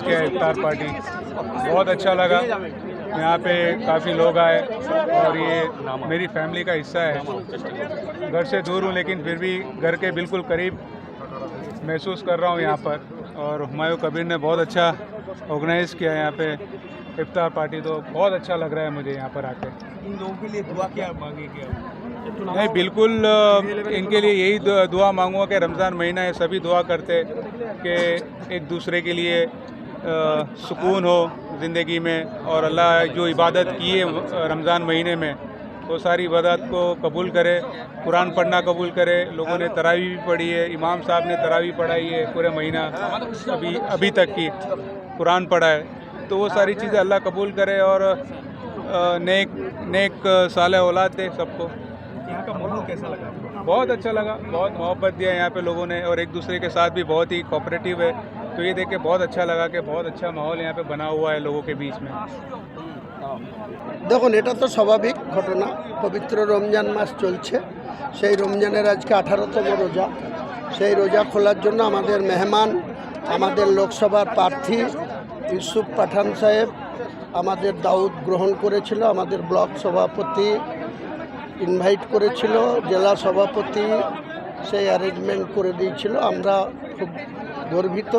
Organise किया इफ्तार party. बहुत अच्छा लगा। यहाँ पे काफ़ी लोग आए और ये मेरी फैमिली का हिस्सा है। घर से दूर हूँ लेकिन फिर भी घर के बिल्कुल करीब महसूस कर रहा हूँ यहाँ पर। और हुमायूं कबीर ने बहुत अच्छा ऑर्गेनाइज किया यहाँ पे इफ्तार पार्टी तो बहुत अच्छा लग रहा है मुझे यहाँ पर आके। इन लोगों के लिए दुआ क्या मांगे क्या? नहीं बिल्कुल इनके लिए यही दुआ मांगूँगा कि रमज़ान महीना है सभी दुआ करते कि एक दूसरे के लिए सुकून हो ज़िंदगी में और अल्लाह जो इबादत की है रमज़ान महीने में वो सारी इबादत को कबूल करे कुरान पढ़ना कबूल करे। लोगों ने तरावी भी पढ़ी है इमाम साहब ने तरावी पढ़ाई है पूरे महीना अभी अभी तक की कुरान पढ़ा है। तो वो सारी चीज़ें अल्लाह कबूल करे और नेक नेक साल औलाद दे सबको। यहाँ का माहौल कैसा लगा बहुत अच्छा लगा बहुत मोहब्बत दिया यहाँ पे लोगों ने और एक दूसरे के साथ भी बहुत ही कोऑपरेटिव है। तो ये देख के बहुत अच्छा लगा कि बहुत अच्छा माहौल यहाँ पे बना हुआ है लोगों के बीच में দেখুন এটা তো স্বাভাবিক ঘটনা পবিত্র রমজান মাস চলছে সেই রমজানের আজকে আঠারোতম রোজা সেই রোজা খোলার জন্য আমাদের মেহমান আমাদের লোকসভার প্রার্থী ইউসুফ পাঠান সাহেব আমাদের দাউদ গ্রহণ করেছিল আমাদের ব্লক সভাপতি ইনভাইট করেছিল জেলা সভাপতি সেই অ্যারেঞ্জমেন্ট করে দিয়েছিল আমরা খুব গর্বিত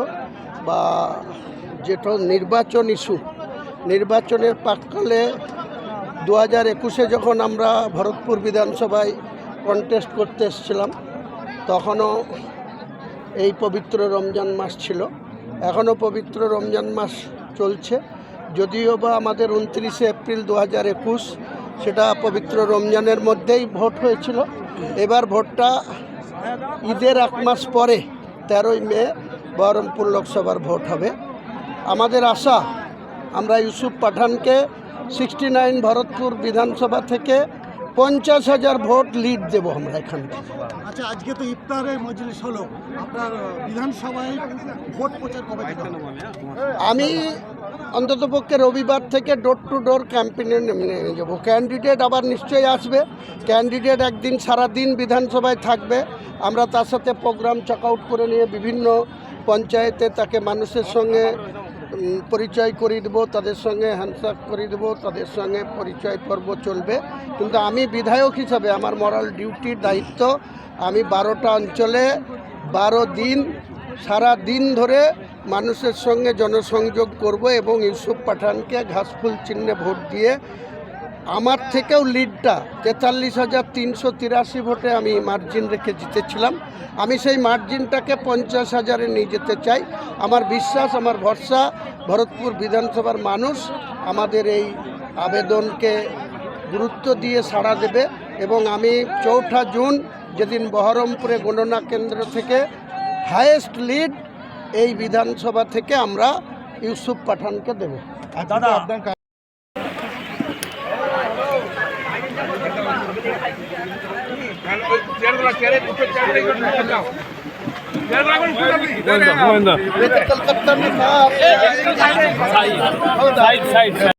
বা যেটা নির্বাচন ইস্যু, নির্বাচনের প্রাককালে দু হাজার একুশে যখন আমরা ভরতপুর বিধানসভায় কন্টেস্ট করতে এসেছিলাম, তখনও এই পবিত্র রমজান মাস ছিল। এখনও পবিত্র রমজান মাস চলছে। যদিও বা আমাদের উনত্রিশে এপ্রিল দু হাজার একুশ সেটা পবিত্র রমজানের মধ্যেই ভোট হয়েছিল। এবার ভোটটা ঈদের এক মাস পরে, তেরোই মে বহরমপুর লোকসভার ভোট হবে। আমাদের আশা আমরা ইউসুফ পাঠানকে সিক্সটি নাইন ভরতপুর বিধানসভা থেকে পঞ্চাশ হাজার ভোট লিড দেবো আমরা এখান থেকে। আচ্ছা আজকে তো ইফতারের মজলিস হলো। আপনার বিধানসভায় ভোট প্রচার কবে? আমি অন্ততপক্ষে রবিবার থেকে ডোর টু ডোর ক্যাম্পেইনে নেমে যাব। ক্যান্ডিডেট আবার নিশ্চয়ই আসবে। ক্যান্ডিডেট একদিন সারা দিন বিধানসভায় থাকবে। আমরা তার সাথে প্রোগ্রাম চেক আউট করে নিয়ে বিভিন্ন পঞ্চায়েতে তাকে মানুষের সঙ্গে পরিচয় করিয়ে দেবো, তাদের সঙ্গে হ্যান্ডশাক করিয়ে দেবো, তাদের সঙ্গে পরিচয় পর্ব চলবে। কিন্তু আমি বিধায়ক হিসাবে আমার মরাল ডিউটির দায়িত্ব, আমি বারোটা অঞ্চলে বারো দিন, সারা দিন ধরে মানুষের সঙ্গে জনসংযোগ করব এবং ইউসুফ পাঠানকে ঘাসফুল চিহ্নে ভোট দিয়ে আমার থেকেও লিডটা তেতাল্লিশ হাজার তিনশো তিরাশি ভোটে আমি মার্জিন রেখে জিতেছিলাম। আমি সেই মার্জিনটাকে পঞ্চাশ হাজারে নিয়ে যেতে চাই। আমার বিশ্বাস আমার ভরসা ভরতপুর বিধানসভার মানুষ আমাদের এই আবেদনকে গুরুত্ব দিয়ে সাড়া দেবে এবং আমি চৌঠা জুন যেদিন বহরমপুরে গণনা কেন্দ্র থেকে হায়েস্ট লিড এই বিধানসভা থেকে আমরা ইউসুফ পাঠানকে দেব। দাদা আপনার কলকাতা